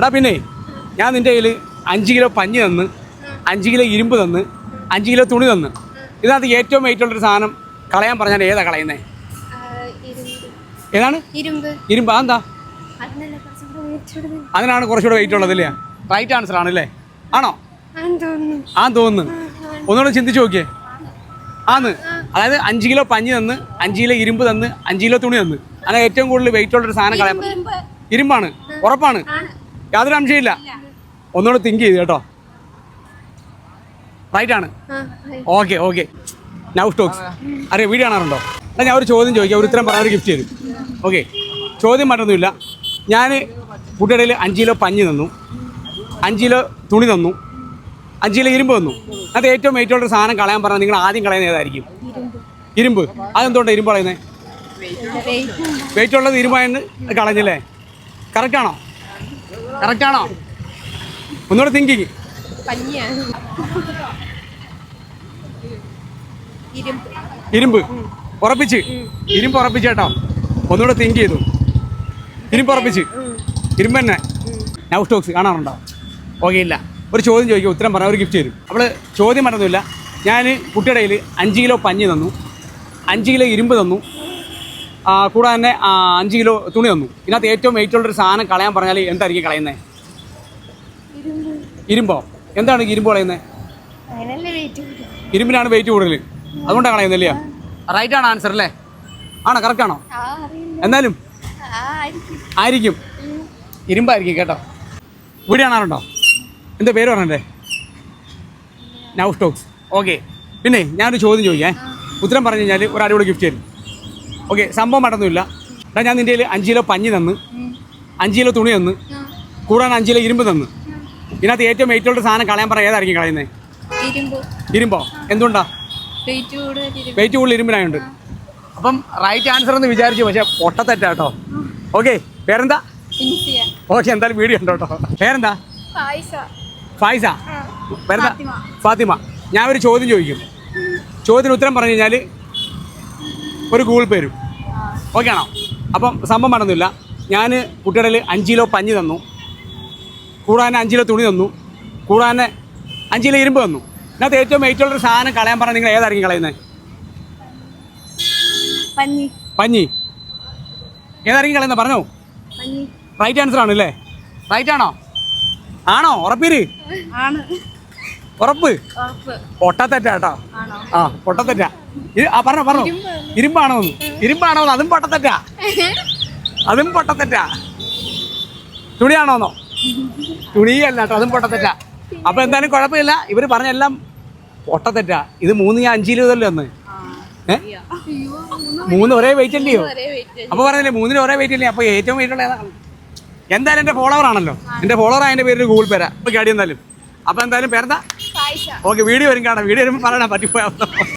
എടാ പിന്നെ ഞാൻ നിന്റെ കയ്യിൽ അഞ്ച് കിലോ പഞ്ഞി തന്ന് അഞ്ച് കിലോ ഇരുമ്പ് തന്ന് അഞ്ച് കിലോ തുണി തന്ന്. ഇതിനകത്ത് ഏറ്റവും വെയിറ്റ് ഉള്ളൊരു സാധനം കളയാൻ പറഞ്ഞാൽ ഏതാ കളയുന്നത് ഇരുമ്പ് ഏതാണ്? ഇരുമ്പ്. അതെന്താ? അതിനാണ് കുറച്ചുകൂടെ വെയിറ്റ് ഉള്ളത് അല്ലേ? റൈറ്റ് ആൻസർ ആണല്ലേ അല്ലേ? ആണോ? ആ തോന്നുന്നു. ഒന്നുകൂടെ ചിന്തിച്ചു നോക്കിയേ. ആന്ന്. അതായത് അഞ്ച് കിലോ പഞ്ഞി തന്ന് അഞ്ച് കിലോ ഇരുമ്പ് തന്ന് അഞ്ച് കിലോ തുണി തന്ന്. അങ്ങനെ ഏറ്റവും കൂടുതൽ വെയിറ്റ് ഉള്ളൊരു സാധനം കളയാൻ ഇരുമ്പാണ്. ഉറപ്പാണ്. യാതൊരു സംശയമില്ല ഒന്നുകൂടെ തിങ്ക് ചെയ്ത് കേട്ടോ. റൈറ്റ് ആണ്. ഓക്കെ ഓക്കെ നൗ സ്റ്റോക്സ് അറിയാം വീട് കാണാറുണ്ടോ? എന്നാൽ ഞാൻ ഒരു ചോദ്യം ചോദിക്കാം. ഒരു ഉത്തരം പറയാൻ ഒരു ഗിഫ്റ്റ് ചെയ്തു ഓക്കെ ചോദ്യം മറ്റൊന്നുമില്ല ഞാൻ കുട്ടിയുടെ അഞ്ച് കിലോ പഞ്ഞി തന്നു. അഞ്ച് കിലോ തുണി തന്നു. അഞ്ച് കിലോ ഇരുമ്പ് തന്നു. അത് ഏറ്റവും ഏറ്റവും ഒരു സാധനം കളയാൻ പറഞ്ഞാൽ നിങ്ങൾ ആദ്യം കളയുന്ന ഏതായിരിക്കും? ഇരുമ്പ്. അതെന്തുകൊണ്ടാണ് ഇരുമ്പ് കളയുന്നത്? വെയിറ്റ് വെയിറ്റ് ഉള്ളത് ഇരുമ്പായെന്ന് കളഞ്ഞല്ലേ? കറക്റ്റാണോ കറക്റ്റാണോ ഒന്നുകൂടെ തിങ്കിങ് ഇരുമ്പ്. ഉറപ്പിച്ച്. ഇരുമ്പ് ഉറപ്പിച്ച് കേട്ടോ. ഒന്നുകൂടെ തിങ്ക് ചെയ്തു. ഇരുമ്പ് ഉറപ്പിച്ച്. ഇരുമ്പ് തന്നെ. നൗ സ്റ്റോക്സ് കാണാറുണ്ടോ? ഓക്കെ ഇല്ല. ഒരു ചോദ്യം ചോദിക്കും. ഉത്തരം പറഞ്ഞാൽ ഒരു ഗിഫ്റ്റ് തരും. അപ്പോൾ ചോദ്യം പറഞ്ഞതുമില്ല ഞാൻ കുട്ടിയുടെ കയ്യിൽ അഞ്ച് കിലോ പഞ്ഞി തന്നു. അഞ്ച് കിലോ ഇരുമ്പ് തന്നു. കൂടാതെ തന്നെ അഞ്ച് കിലോ തുണി തന്നു. ഇതിനകത്ത് ഏറ്റവും വെയിറ്റ് ഉള്ളൊരു സാധനം കളയാൻ പറഞ്ഞാൽ എന്തായിരിക്കും കളയുന്നത് ഇരുമ്പ്. എന്താണ് ഇരുമ്പ് കളയുന്നത് ഇരുമ്പിനാണ് വെയിറ്റ് കൂടുതൽ. അതുകൊണ്ടാണ് കളയുന്നില്ലേ റൈറ്റ് ആണ് ആൻസർ അല്ലേ? ആണോ കറക്റ്റ് ആണോ? എന്നാലും ആയിരിക്കും. ഇരുമ്പായിരിക്കും കേട്ടോ. ഇവിടെ കാണാറുണ്ടോ? എന്താ പേര് പറഞ്ഞേ? നൗ സ്റ്റോക്സ് ഓക്കെ പിന്നെ ഞാനൊരു ചോദ്യം ചോദിക്കാം. ഉത്തരം പറഞ്ഞു കഴിഞ്ഞാൽ ഒരു അടിപൊളി ഗിഫ്റ്റ് തരും. ഓക്കെ സംഭവം നടന്നില്ല. എടാ ഞാൻ നിന്റെ അഞ്ച് കിലോ പഞ്ഞി തന്ന്. അഞ്ച് കിലോ തുണി തന്ന്. കൂടാൻ അഞ്ച് കിലോ ഇരുമ്പ് തന്ന്. ഇതിനകത്ത് ഏറ്റവും വെയിറ്റ് ഉള്ള സാധനം കളയാൻ പറഞ്ഞാൽ ഏതായിരിക്കും കളയുന്നത് ഇരുമ്പ്. ഇരുമ്പോ? എന്തുകൊണ്ടാ? വെയിറ്റ് കൂടുതൽ ഇരുമ്പിനായുണ്ട്. അപ്പം റൈറ്റ് ആൻസർ എന്ന് വിചാരിച്ചു പക്ഷേ പൊട്ടത്തെറ്റാ കേട്ടോ ഓക്കെ പേരെന്താ? ഓക്കെ എന്തായാലും വീഡിയോ ഉണ്ടോ കേട്ടോ. പേരെന്താ? ഫൈസ ഫായിസ. പേരെന്താ? ഫാത്തിമ. ഞാൻ ഒരു ചോദ്യം ചോദിക്കും. ചോദ്യത്തിന് ഉത്തരം പറഞ്ഞു കഴിഞ്ഞാൽ ഒരു ഗൂഗിൾ പേ വരും ഓക്കെ ആണോ? അപ്പം സംഭവം നടന്നില്ല. ഞാൻ കുട്ടികളിൽ അഞ്ചിലോ അഞ്ച് കിലോ പഞ്ഞി തന്നു. കൂടാനെ അഞ്ച് കിലോ തുണി തന്നു. കൂടാനെ അഞ്ച് കിലോ ഇരുമ്പ് തന്നു. ഇതിനകത്ത് ഏറ്റവും ഏറ്റവും ഒരു സാധനം കളയാൻ പറഞ്ഞാൽ നിങ്ങൾ ഏതായിരിക്കും കളയുന്നത് പഞ്ഞി. പഞ്ഞി. ഏതായിരിക്കും കളയുന്നത് പറഞ്ഞോ. റൈറ്റ് ആൻസർ ആണല്ലേ? റൈറ്റ് ആണോ? ആണോ? ഉറപ്പീര്? ആണ്. ഉറപ്പ്? ഉറപ്പ്. പൊട്ടത്തെറ്റാ കേട്ടോ. ആണോ? ആ പൊട്ടത്തെറ്റാ ആ പറഞ്ഞോ പറഞ്ഞോ ഇരുമ്പാണോ? ഇരുമ്പാണോ അതും? പൊട്ടത്തെറ്റാ അതും പൊട്ടത്തെറ്റാ തുണിയാണോന്നോ? തുണിയല്ല കേട്ടോ അതും പൊട്ടത്തെറ്റാ അപ്പൊ എന്തായാലും കുഴപ്പമില്ല. ഇവർ പറഞ്ഞെല്ലാം പൊട്ടത്തെറ്റാ ഇത് മൂന്ന് ഞാൻ അഞ്ച് കിലോ ഇതല്ലേ ഒന്ന്. മൂന്ന് ഒരേ വെയിറ്റ് അല്ലയോ അപ്പൊ പറഞ്ഞില്ലേ മൂന്നിന് ഒരേ വെയിറ്റ് അല്ലേ? അപ്പൊ ഏറ്റവും വെയിറ്റ് ഉള്ള ഏതാണ്? എന്തായാലും എന്റെ ഫോളോവർ ആണല്ലോ. എന്റെ ഫോളോവർ ആയതിന്റെ പേര് ഗൂഗിൾ പേരാ. അപ്പൊ കാടി എന്തായാലും. അപ്പൊ എന്തായാലും പേരെന്താ? ഓക്കെ വീഡിയോ വരും കാണാം. വീഡിയോ വരുമ്പോൾ പറയണം പറ്റിപ്പോയാ.